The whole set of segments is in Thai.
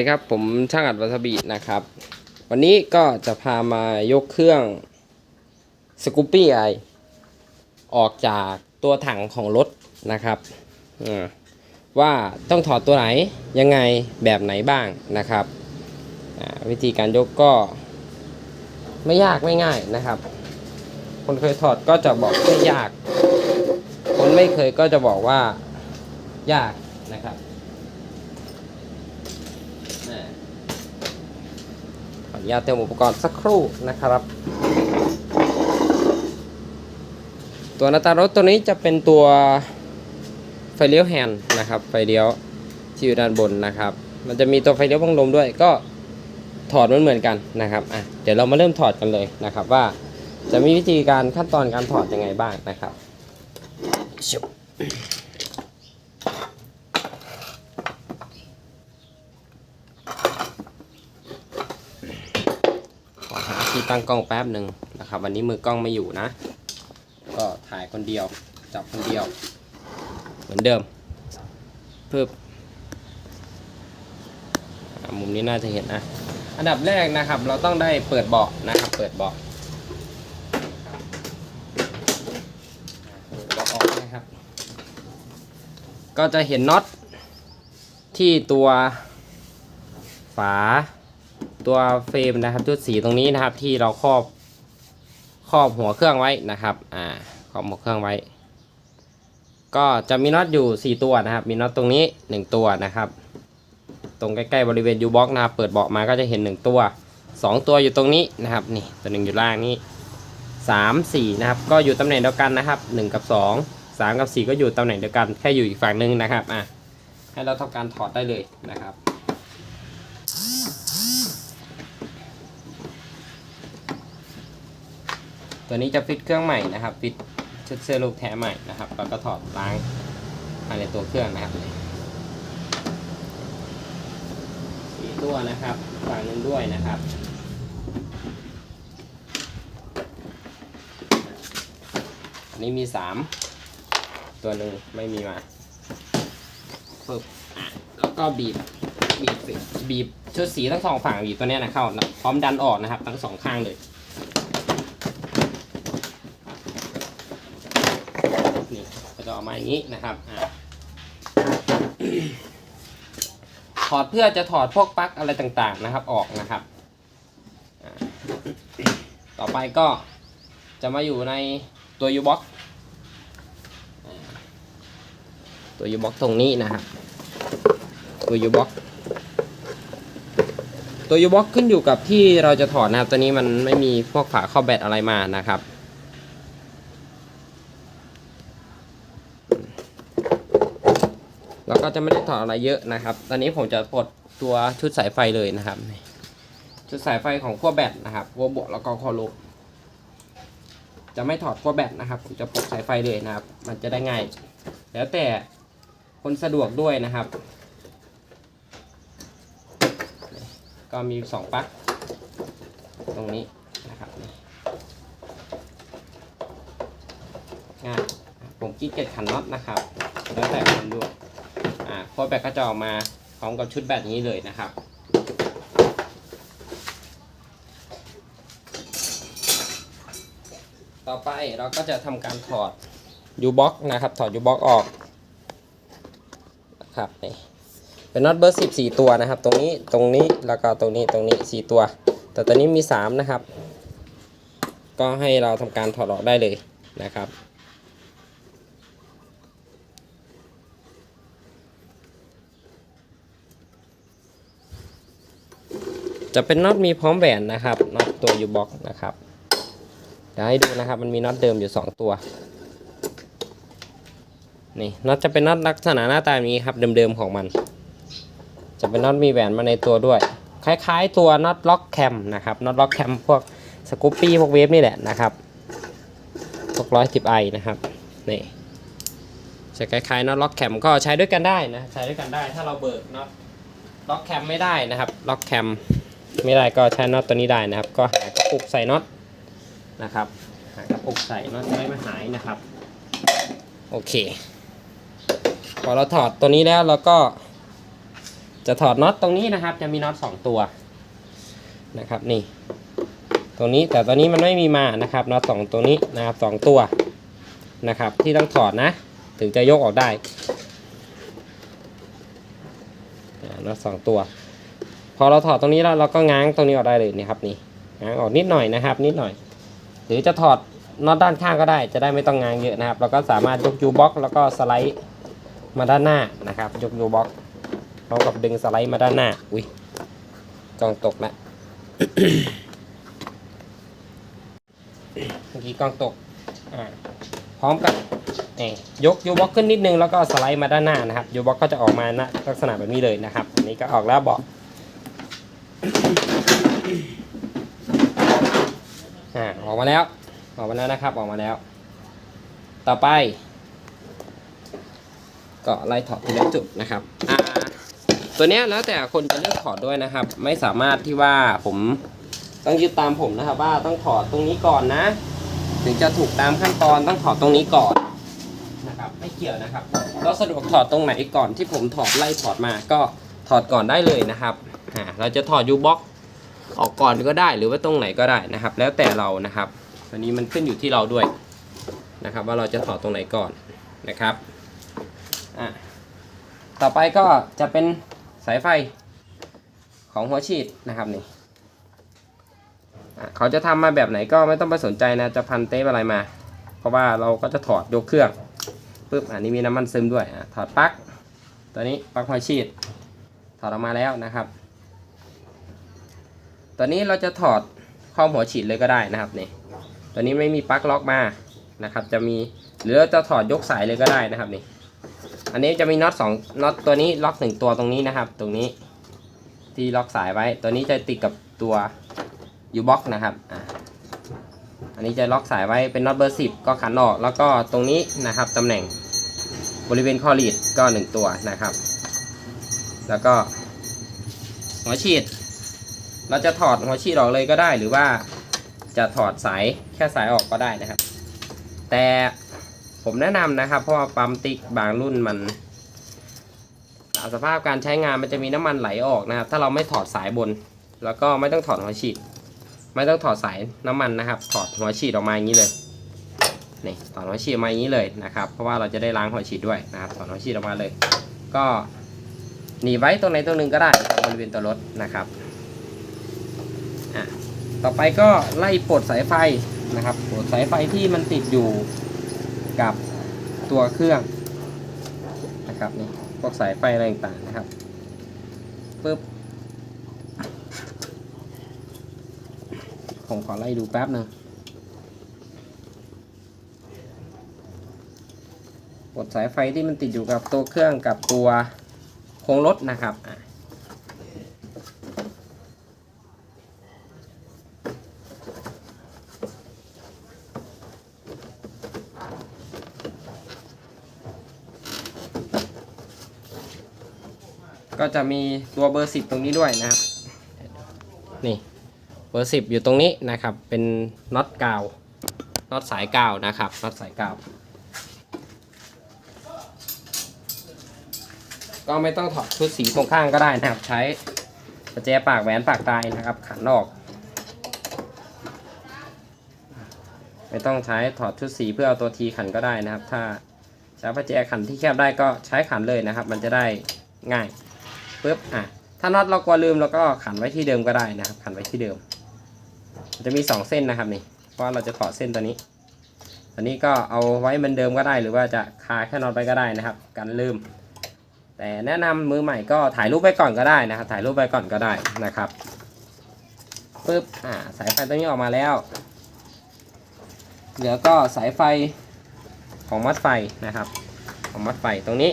สวัสดีครับผมช่างอัดวัสบีนะครับ วันนี้ก็จะพามายกเครื่องสกูปปี้ไอออกจากตัวถังของรถนะครับว่าต้องถอดตัวไหนยังไงแบบไหนบ้างนะครับ วิธีการยกก็ไม่ยากไม่ง่ายนะครับ คนเคยถอดก็จะบอกไม่ยาก คนไม่เคยก็จะบอกว่ายากนะครับ ขออนุญาตเตรียมอุปกรณ์สักครู่นะครับ ตัวหน้าตารถตัวนี้จะเป็นตัวไฟเลี้ยวแฮนด์นะครับ ไฟเลี้ยวที่อยู่ด้านบนนะครับ มันจะมีตัวไฟเลี้ยวบังลมด้วยก็ถอดมันเหมือนกันนะครับอะเดี๋ยวเรามาเริ่มถอดกันเลยนะครับว่าจะมีวิธีการขั้นตอนการถอดยังไงบ้างนะครับชุบ ขอหาที่ ตั้งกล้องแป๊บหนึ่งนะครับ วันนี้มือกล้องไม่อยู่นะ ก็ถ่ายคนเดียว จับคนเดียว เหมือนเดิมเพิ่มมุมนี้น่าจะเห็นนะ อันดับแรกนะครับ เราต้องได้เปิดเบาะนะครับ เปิดเบาะเปิดเบาะออกนะครับ ก็จะเห็นน็อตที่ตัวฝา ตัวเฟรมนะครับชุดสีตรงนี้นะครับที่เราครอบครอบหัวเครื่องไว้นะครับอ่าครอบหัวเครื่องไว้ ก็จะมีน็อตอยู่ 4 ตัวนะครับ มีน็อตตรงนี้ 1 ตัวนะครับ ตรงใกล้ๆบริเวณยูบ็อกนะครับเปิดเบาะมาก็จะเห็น 1 ตัว 2 ตัวอยู่ตรงนี้นะครับนี่ตัวหนึ่งอยู่ล่างนี้3 4นะครับก็อยู่ตำแหน่งเดียวกันนะครับ 1 กับ 2 3 กับ 4 ก็อยู่ตำแหน่งเดียวกันแค่อยู่อีกฝั่งหนึ่งนะครับอะให้เราทำการถอดได้เลยนะครับ ตัวนี้จะฟิตเครื่องใหม่นะครับ ฟิตชุดเสื้อลูกแท้ใหม่นะครับ แล้วก็ถอดล้างภายในตัวเครื่องนะครับสีตัวนะครับฝั่งนึงด้วยนะครับอันนี้มีสามตัวหนึ่งไม่มีมาปึ๊บอะแล้วก็บีบบีบสิบีบชุดสีทั้งสองฝั่งบีบตัวนี้นะเข้าพร้อมดันออกนะครับ ทั้งสองข้างเลย นี่ก็จะ ออกมาอย่างนี้นะครับอถอดเพื่อจะถอดพวกปลั๊กอะไรต่างๆนะครับออกนะครับ ต่อไปก็จะมาอยู่ในตัว U box อะตัว U box ตรงนี้นะครับ ตัว U box ตัว U box ขึ้นอยู่กับที่เราจะถอดนะครับตัวนี้มันไม่มีพวกฝาข้าแบตอะไรมานะครับ แล้วก็จะไม่ได้ถอดอะไรเยอะนะครับ ตอนนี้ผมจะปลดตัวชุดสายไฟเลยนะครับ ชุดสายไฟของขั้วแบตนะครับขั้วบวกแล้วก็ขั้วลบจะไม่ถอดขั้วแบตนะครับ ผมจะปลดสายไฟเลยนะครับ มันจะได้ง่าย แล้วแต่คนสะดวกด้วยนะครับ ก็มีสองปลั๊กตรงนี้นะครับง่ายผมกี้เกียจขันน็อตนะครับ แล้วแต่คนด้วย ค้ดแบตก็จะออกมาพร้อมกับชุดแบตนี้เลยนะครับต่อไปเราก็จะทำการถอดยูบ็อกนะครับถอดยูบ็อกออกนะครับนี่เป็นน็อตเบอร์สิบสี่ตัวนะครับ ตรงนี้ตรงนี้แล้วก็ตรงนี้ตรงนี้สี่ตัว แต่ตอนนี้มีสามนะครับ ก็ให้เราทำการถอดออกได้เลยนะครับ จะเป็นน็อตมีพร้อมแหวนนะครับน็อตตัวยูบ็อกนะครับเดี๋ยวให้ดูนะครับมันมีน็อตเดิมอยู่ 2 ตัวนี่น็อตจะเป็นน็อตลักษณะหน้าตาแบบนี้ครับเดิมๆของมัน จะเป็นน็อตมีแหวนมาในตัวด้วย คล้ายๆตัวน็อตล็อกแคมนะครับน็อตล็อกแคมพวกสกูปปี้พวกเวฟนี่แหละนะครับพวกร้อยสิบไอนะครับนี่จะคล้ายๆน็อตล็อกแคมก็ใช้ด้วยกันได้นะใช้ด้วยกันได้ถ้าเราเบิกน็อตล็อกแคมไม่ได้นะครับล็อกแคม ไม่ได้ก็ใช้น็อตตัวนี้ได้นะครับ ก็หากระปุกใส่น็อตนะครับ หากระปุกใส่น็อตจะได้ไม่หายนะครับ โอเค พอเราถอดตัวนี้แล้วเราก็ จะถอดน็อตตรงนี้นะครับ จะมีน็อตสองตัวนะครับนี่ ตรงนี้แต่ตอนนี้มันไม่มีมานะครับน็อตสองตัวนี้นะครับสองตัวนะครับ ที่ต้องถอดนะ ถึงจะยกออกได้น็อตสองตัว อเราถอดตรงนี้แล้วเราก็ง้างตรงนี้ออกได้เลยนี่ครับนี่ง้างออกนิดหน่อยนะครับ นิดหน่อย หรือจะถอดน็อตด้านข้างก็ได้ จะได้ไม่ต้องง้างเยอะนะครับเราก็สามารถยกยูบ็อกแล้วก็สไลด์มาด้านหน้านะครับ ยกยูบ็อกพร้อมกับดึงสไลด์มาด้านหน้าอุ้ยกล้องตกล้วเมื่อกี้กล้องตกอ่าพร้อมกับเอ่อยกยูบ็อกขึ้นนิดนึงแล้วก็สไลด์มาด้านหน้านะครับยูบ็อกก็จะออกมาณลักษณะแบบนี้เลยนะครับอันนี้ก็ออกแล้วบาะ อ่าออกมาแล้ว ออกมาแล้วนะครับ ออกมาแล้ว ต่อไป ก็ไล่ถอดทีละจุดนะครับอ่าตัวเนี้ยแล้วแต่คนจะเลือกถอดด้วยนะครับ ไม่สามารถที่ว่าผมต้องยึดตามผมนะครับ ว่าต้องถอดตรงนี้ก่อนนะ ถึงจะถูกตามขั้นตอนต้องถอดตรงนี้ก่อนนะครับไม่เกี่ยวนะครับเราสะดวกถอดตรงไหนก่อนที่ผมถอดไล่ถอดมาก็ถอดก่อนได้เลยนะครับ เราจะถอดยูบ็อกออกก่อนก็ได้หรือว่าตรงไหนก็ได้นะครับ แล้วแต่เรานะครับอันนี้มันขึ้นอยู่ที่เราด้วยนะครับ ว่าเราจะถอดตรงไหนก่อนนะครับอะต่อไปก็จะเป็นสายไฟของหัวฉีดนะครับนี่เขาจะทำมาแบบไหนก็ไม่ต้องไปสนใจนะจะพันเทปอะไรมา เพราะว่าเราก็จะถอดยกเครื่องปึ๊บอันนี้มีน้ำมันซึมด้วยอถอดปลั๊กตัวนี้ปลั๊กหัวฉีดถอดออกมาแล้วนะครับ ตอนนี้เราจะถอดข้อมหัวฉีดเลยก็ได้นะครับนี่ตัวนี้ไม่มีปลั๊กล็อกมานะครับ จะมีหรือเราจะถอดยกสายเลยก็ได้นะครับนี่อันนี้จะมีน็อตสองน็อตตัวนี้ล็อกหนึ่งตัวตรงนี้นะครับ ตรงนี้ที่ล็อกสายไว้ ตัวนี้จะติดกับตัวยูบ็อกนะครับอะอันนี้จะล็อกสายไว้เป็นน็อตเบอร์สิบก็ขันออก แล้วก็ตรงนี้นะครับตำแหน่งบริเวณข้อรีดก็หนึ่งตัวนะครับ แล้วก็หัวฉีด เราจะถอดหัวฉีดออกเลยก็ได้ หรือว่าจะถอดสายแค่สายออกก็ได้นะครับ แต่ผมแนะนำนะครับ เพราะว่าปั๊มติ๊กบางรุ่นมันตามสภาพการใช้งานมันจะมีน้ำมันไหลออกนะครับ ถ้าเราไม่ถอดสายบน แล้วก็ไม่ต้องถอดหัวฉีด ไม่ต้องถอดสายน้ำมันนะครับ ถอดหัวฉีดออกมาอย่างนี้เลยนี่ถอดหัวฉีดออกมาอย่างนี้เลยนะครับ เพราะว่าเราจะได้ล้างหัวฉีดด้วยนะครับถอดหัวฉีดออกมาเลย ก็หนีไว้ตรงไหนตรงนึงก็ได้บริเวณตัวรถนะครับ ต่อไปก็ไล่ปลดสายไฟนะครับปลดสายไฟที่มันติดอยู่กับตัวเครื่องนะครับนี่พวกสายไฟอะไรต่างๆนะครับปึ๊บผมขอไล่ดูแป๊บหนึ่งปลดสายไฟที่มันติดอยู่กับตัวเครื่องกับตัวโครงรถนะครับ จะมีตัวเบอร์สิบตรงนี้ด้วยนะครับ นี่เบอร์สิบอยู่ตรงนี้นะครับ เป็นน็อตกาว น็อตสายกาวนะครับ น็อตสายกาว ก็ไม่ต้องถอดชุดสีตรงข้างก็ได้นะครับ ใช้ประแจปากแหวนปากตายนะครับ ขันออก ไม่ต้องใช้ถอดชุดสีเพื่อเอาตัวทีขันก็ได้นะครับ ถ้าใช้ประแจขันที่แคบได้ก็ใช้ขันเลยนะครับ มันจะได้ง่าย ปุ๊บอะถ้าน็อตเรากลัวลืมเราก็ขันไว้ที่เดิมก็ได้นะครับ ขันไว้ที่เดิมจะมีสองเส้นนะครับนี่เพราะเราจะถอดเส้นตัวนี้ตัวนี้ก็เอาไว้เหมือนเดิมก็ได้ หรือว่าจะคาแค่น็อตไปก็ได้นะครับกันลืม แต่แนะนำมือใหม่ก็ถ่ายรูปไปก่อนก็ได้นะครับ ถ่ายรูปไปก่อนก็ได้นะครับปุ๊บอ่าสายไฟตัวนี้ออกมาแล้วเหลือก็สายไฟของมัดไฟนะครับ ของมัดไฟตรงนี้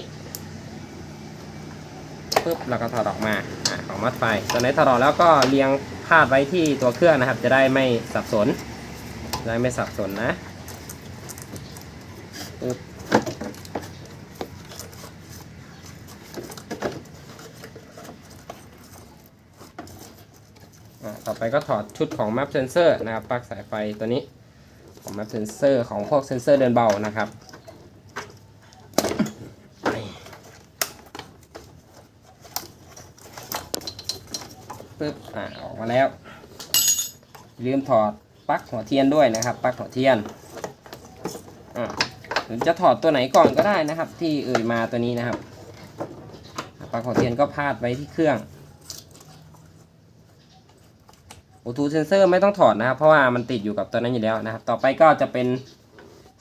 ปุ๊บเราก็ถอดออกมาอ่าของมัดไฟตัวไหนถอดออกแล้วก็เรียงพาดไว้ที่ตัวเครื่องนะครับ จะได้ไม่สับสนได้ไม่สับสนนะปึ๊บต่อไปก็ถอดชุดของ map sensor นะครับปลั๊กสายไฟตัวนี้ของ map sensor ของพวกเซนเซอร์เดินเบานะครับอ่าออก มาแล้วลืมถอดปลั๊กหัวเทียนด้วยนะครับปลั๊กหัวเทียนหรือจะถอดตัวไหนก่อนก็ได้นะครับ ที่เอ่ยมาตัวนี้นะครับปลั๊กหัวเทียนก็พาดไว้ที่เครื่องโอทูเซนเซอร์ไม่ต้องถอดนะครับ เพราะว่ามันติดอยู่กับตัวนั้นอยู่แล้วนะครับ ต่อไปก็จะเป็น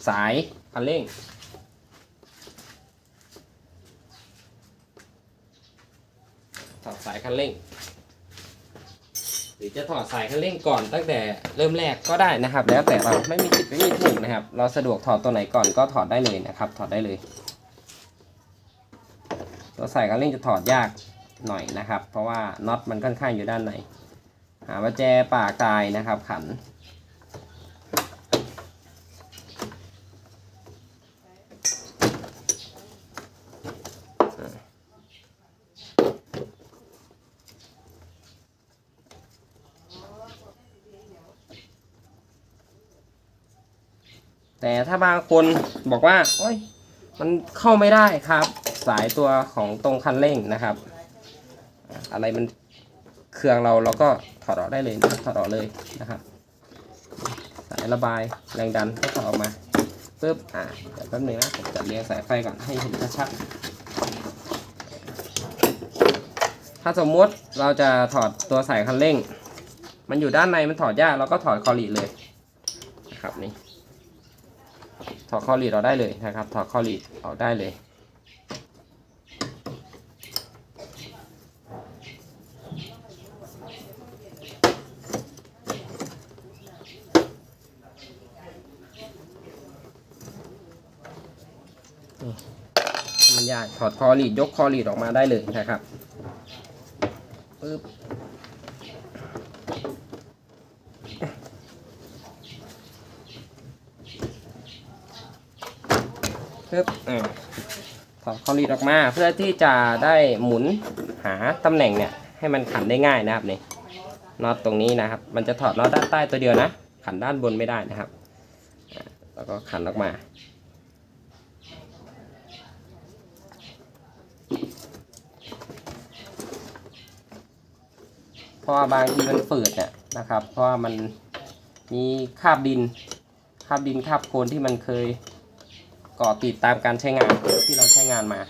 สายคันเร่งถอดสายคันเร่ง หรือจะถอดสายคันเร่งก่อนตั้งแต่เริ่มแรกก็ได้นะครับ แล้วแต่เราไม่มีผิดไม่มีถูกนะครับ เราสะดวกถอดตัวไหนก่อนก็ถอดได้เลยนะครับ ถอดได้เลย ตัวสายคันเร่งจะถอดยากหน่อยนะครับ เพราะว่าน็อตมันค่อนข้างอยู่ด้านในหาประแจปากายนะครับ ขัน แต่ถ้าบางคนบอกว่าโอ้ยมันเข้าไม่ได้ครับ สายตัวของตรงคันเร่งนะครับ อะไรมันเครื่องเราเราก็ถอดออกได้เลยนะถอดออกเลยนะครับ สายระบายแรงดันก็ถอดออกมาปึ๊บอะเดี๋ยวแป๊บนึงนะผมจะเรียงสายไฟก่อนให้เห็นชัดๆถ้าสมมติเราจะถอดตัวสายคันเร่ง มันอยู่ด้านในมันถอดยากเราก็ถอดคอลีเลยนะครับนี่ ถอดข้อลีดออกได้เลยนะครับถอดข้อลีดออกได้เลย มันยากถอดคอลีดยกคอลีดออกมาได้เลยนะครับปึ๊บ ปึ๊บอ่าถอดคอลีดออกมา เพื่อที่จะได้หมุนหาตำแหน่งเนี่ยให้มันขันได้ง่ายนะครับนี่น็อตตรงนี้นะครับ มันจะถอดน็อตด้านใต้ตัวเดียวนะ ขันด้านบนไม่ได้นะครับ แล้วก็ขันออกมาเพราะบางทีมันฝืดเนี่ยนะครับ เพราะมันมีคราบดิน คราบดินคราบโคลนที่มันเคย ก่อติดตามการใช้งานที่เราใช้งานมา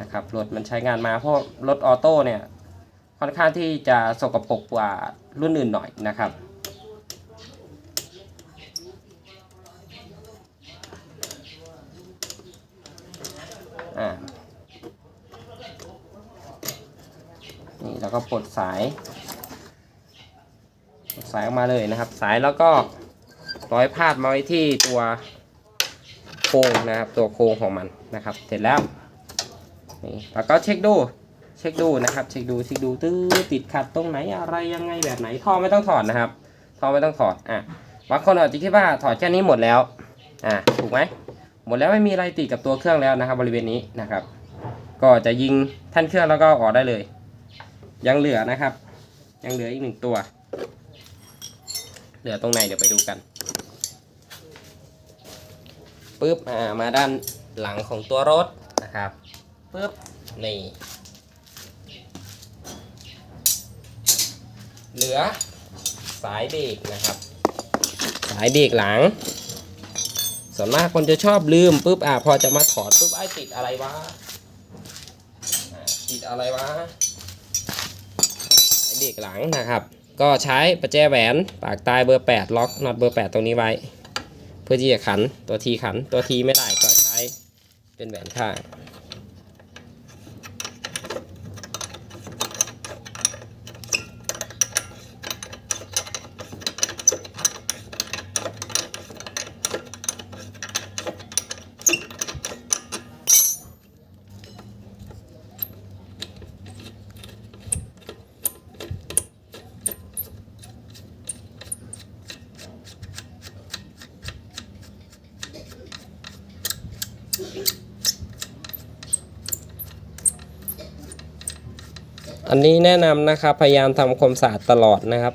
นะครับรถมันใช้งานมาเพราะรถออโต้เนี่ยค่อนข้างที่จะสกปรกกว่ารุ่นอื่นหน่อยนะครับ นี่แล้วก็ปลดสายปลดสายออกมาเลยนะครับ สายแล้วก็ร้อยพาดมาไว้ที่ตัว โครงนะครับ ตัวโครงของมันนะครับ เสร็จแล้วนี่แล้วก็เช็คดูเช็คดูนะครับ เช็คดูเช็คดูตื้อติดขัดตรงไหนอะไรยังไงแบบไหนท่อไม่ต้องถอดนะครับท่อไม่ต้องถอดอะบางคนอาจจะคิดว่าถอดแค่นี้หมดแล้วอะถูกไหมหมดแล้วไม่มีอะไรติดกับตัวเครื่องแล้วนะครับ บริเวณนี้นะครับ ก็จะยิงท่านเครื่องแล้วก็ออกได้เลย ยังเหลือนะครับ ยังเหลืออีกหนึ่งตัว เหลือตรงไหนเดี๋ยวไปดูกัน ปึ๊บอ่ามาด้านหลังของตัวรถนะครับปึ๊บนี่เหลือสายเบรกนะครับ สายเบรกหลัง ส่วนมากคนจะชอบลืมปุ๊บอ่าพอจะมาถอดปุ๊บไอ้ติดอะไรวะติดอะไรวะสายเบรกหลังนะครับ ก็ใช้ประแจแหวนปากตายเบอร์ 8 ล็อกน็อตเบอร์ 8 ตรงนี้ไว้ พื่อที่จะขันตัวทีขันตัวทีไม่ได้ก็ใช้เป็นแหวนข้าง อันนี้แนะนำนะครับพยายามทำความสะอาดตลอดนะครับ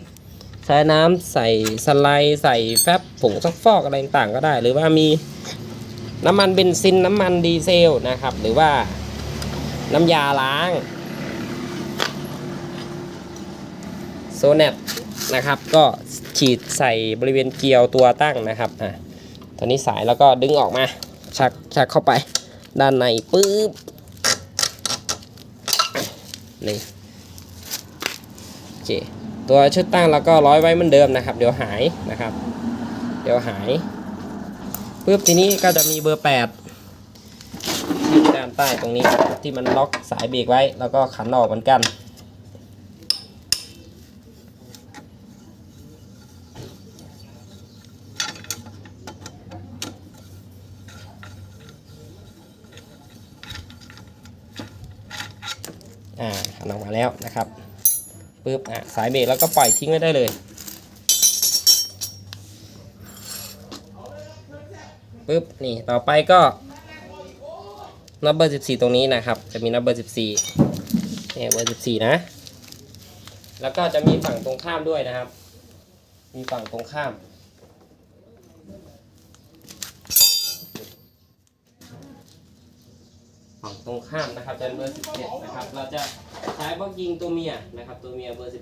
ใช้น้ำใส่สไลด์ใส่แฟบผงซักฟอกอะไรต่างก็ได้ หรือว่ามีน้ำมันเบนซินน้ำมันดีเซลนะครับ หรือว่าน้ำยาล้างโซเนตนะครับ ก็ฉีดใส่บริเวณเกลียวตัวตั้งนะครับอะตอนนี้สายแล้วก็ดึงออกมา ชักชักเข้าไปด้านในปึ๊บนี่ เค ตัวชุดตั้งแล้วก็ร้อยไว้เหมือนเดิมนะครับ เดี๋ยวหายนะครับ เดี๋ยวหายปึ๊บทีนี้ก็จะมีเบอร์8ที่ด้านใต้ตรงนี้ที่มันล็อกสายเบรกไว้ แล้วก็ขันออกเหมือนกันอ่าขันออกมาแล้วนะครับ ปึ๊บอะสายเบรกแล้วก็ปล่อยทิ้งไว้ได้เลยปึ๊บนี่ต่อไปก็นับเบอร์14 ตรงนี้นะครับ จะมีนับเบอร์14เนี่ยเบอร์14 นะ แล้วก็จะมีฝั่งตรงข้ามด้วยนะครับ มีฝั่งตรงข้ามฝั่งตรงข้ามนะครับจะเป็นเบอร์17นะครับเราจะ ใช้บล็อกยิงตัวเมียนะครับ ตัวเมียเบอร์17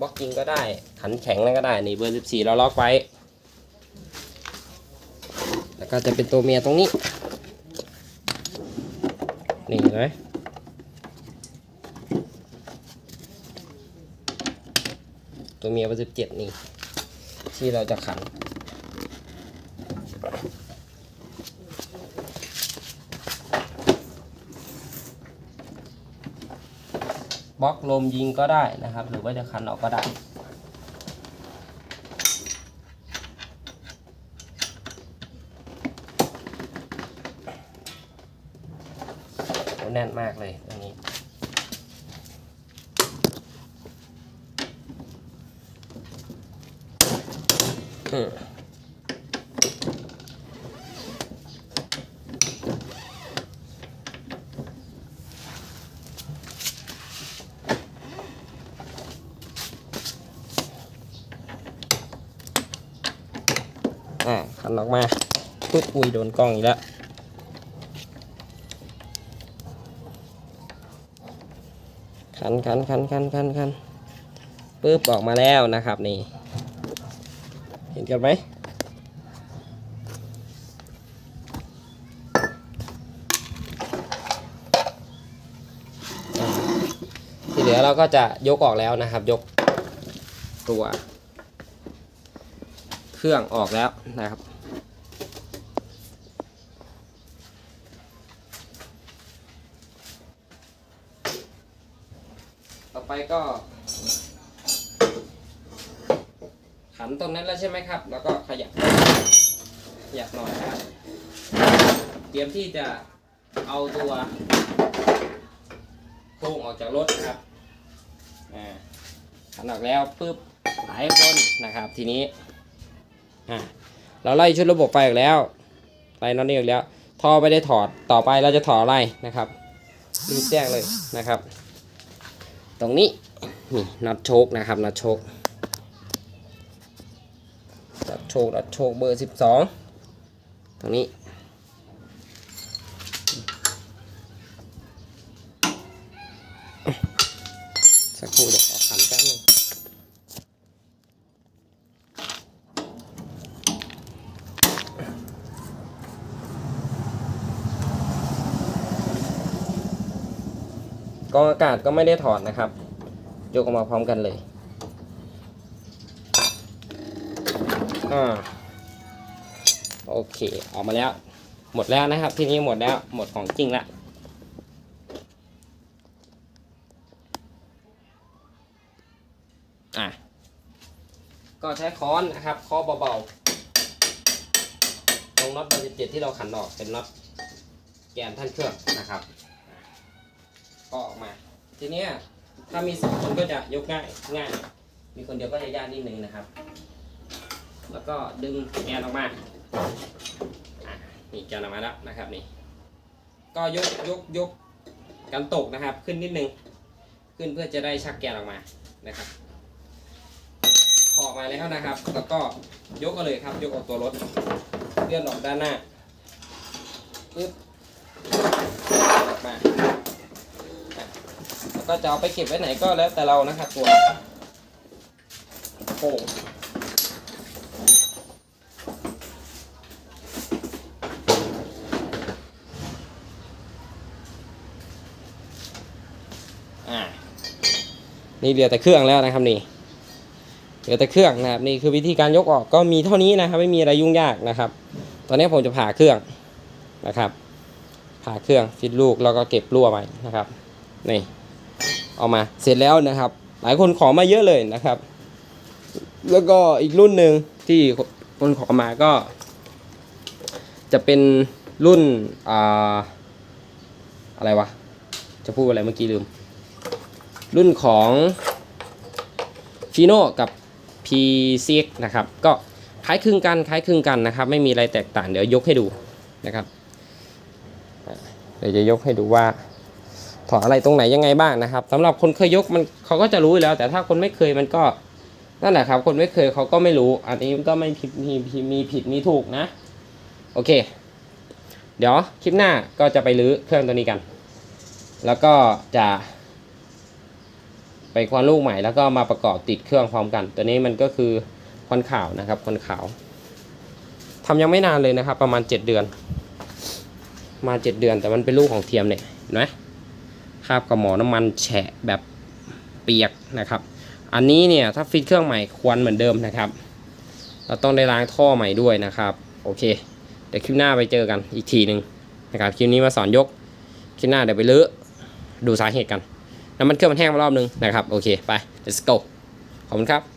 บล็อกยิงก็ได้ ขันแข็งนั่นก็ได้นี่เบอร์14เราล็อกไว้ แล้วก็จะเป็นตัวเมียตรงนี้ นี่เห็นไหม ตัวเมียเบอร์17นี่ ที่เราจะขัน บล็อกลมยิงก็ได้นะครับ หรือว่าจะคันออกก็ได้แน่นมากเลยตรงนี้ อ่าขันออกมาปุ๊บอุ้ยโดนกล้องอีกแล้วขันขันขันขันขันขันปุ๊บออกมาแล้วนะครับนี่ กันไหมที่เหลือเราก็จะยกออกแล้วนะครับ ยกตัว เครื่องออกแล้วนะครับต่อไปก็ ขันตรงนั้นแล้วใช่ไหมครับ แล้วก็ขยับขยับหน่อยนะครับเตรียมที่จะเอาตัวโครงออกจากรถนะครับอ่ขันออกแล้วปุ๊บหลายคนนะครับ ทีนี้อ่าเราไล่ชุดระบบไฟออกแล้วไล่น็อตนี้ออกแล้วท่อไม่ได้ถอดต่อไปเราจะถอดอะไรนะครับรีบแจ้งเลยนะครับ ตรงนี้นี่น็อตโชคนะครับน็อตโชค ดัดโชคดัดโชคเบอร์สิบสองตรงนี้ สักครู่เดี๋ยวขอขันแป๊บนึงกองอากาศก็ไม่ได้ถอดนะครับ ยกออกมาพร้อมกันเลย อ่าโอเคออกมาแล้ว หมดแล้วนะครับ ที่นี้หมดแล้วหมดของจริงละอะก็ใช้ค้อนนะครับค้อเบาๆตรงน็อตเบอร์สิเจ็ดที่เราขันออกเป็นน็อตแกนท่านเครื่องนะครับ ก็ออกมา ทีนี้ถ้ามีสองคนก็จะยกง่ายง่าย มีคนเดียวก็จะยากนิดนึงนะครับ แล้วก็ดึงแกนออกมาอะนี่แกนออกมาแล้วนะครับนี่ ก็ยกยกยกกันตกนะครับ ขึ้นนิดนึง ขึ้นเพื่อจะได้ชักแกนออกมานะครับถอดมาแล้วนะครับ แล้วก็ยกกันเลยครับ ยกออกตัวรถเลื่อนออกด้านหน้าปึ๊บมาแล้วก็จะเอาไปเก็บไว้ไหนก็แล้วแต่เรานะครับตัวโป่ง นี่เหลือแต่เครื่องแล้วนะครับนี่เหลือแต่เครื่องนะครับนี่คือวิธีการยกออกก็มีเท่านี้นะครับ ไม่มีอะไรยุ่งยากนะครับ ตอนนี้ผมจะผ่าเครื่องนะครับ ผ่าเครื่องฟิตลูกแล้วก็เก็บรั่วไปนะครับนี่เอามาเสร็จแล้วนะครับ หลายคนขอมาเยอะเลยนะครับ แล้วก็อีกรุ่นหนึ่งที่คนขอมาก็ จะเป็นรุ่นอ่าอะไรวะจะพูดอะไรเมื่อกี้ลืม รุ่นของฟีโน่กับ P6 นะครับ ก็คล้ายคลึงกันคล้ายคลึงกันนะครับ ไม่มีอะไรแตกต่างเดี๋ยวยกให้ดูนะครับเดี๋ยวจะยกให้ดูว่าถอดอะไรตรงไหนยังไงบ้างนะครับสำหรับคนเคยยกมันเขาก็จะรู้แล้ว แต่ถ้าคนไม่เคยมันก็นั่นแหละครับ คนไม่เคยเขาก็ไม่รู้ อันนี้ก็ไม่ผิดมีมีมีผิดมีถูกนะ โอเค เดี๋ยวคลิปหน้าก็จะไปรื้อเครื่องตัวนี้กัน แล้วก็จะ ไปควันลูกใหม่แล้วก็มาประกอบติดเครื่องพร้อมกัน ตัวนี้มันก็คือควันขาวนะครับควันขาวทำยังไม่นานเลยนะครับ ประมาณ 7 เดือน มา7เดือนแต่มันเป็นลูกของเทียมเนี่ยนไหมคาบกับหมอน้ำมันแฉะแบบเปียกนะครับ อันนี้เนี่ยถ้าฟิตเครื่องใหม่ควันเหมือนเดิมนะครับ เราต้องได้ล้างท่อใหม่ด้วยนะครับโอเคเดี๋ยวคลิปหน้าไปเจอกันอีกทีหนึ่งนะครับคลิปนี้มาสอนยกคลิปหน้าเดี๋ยวไปลื้อดูสาเหตุกัน น้ำมันเครื่องมันแห้งมารอบนึงนะครับ โอเค ไป let's go ขอบคุณครับ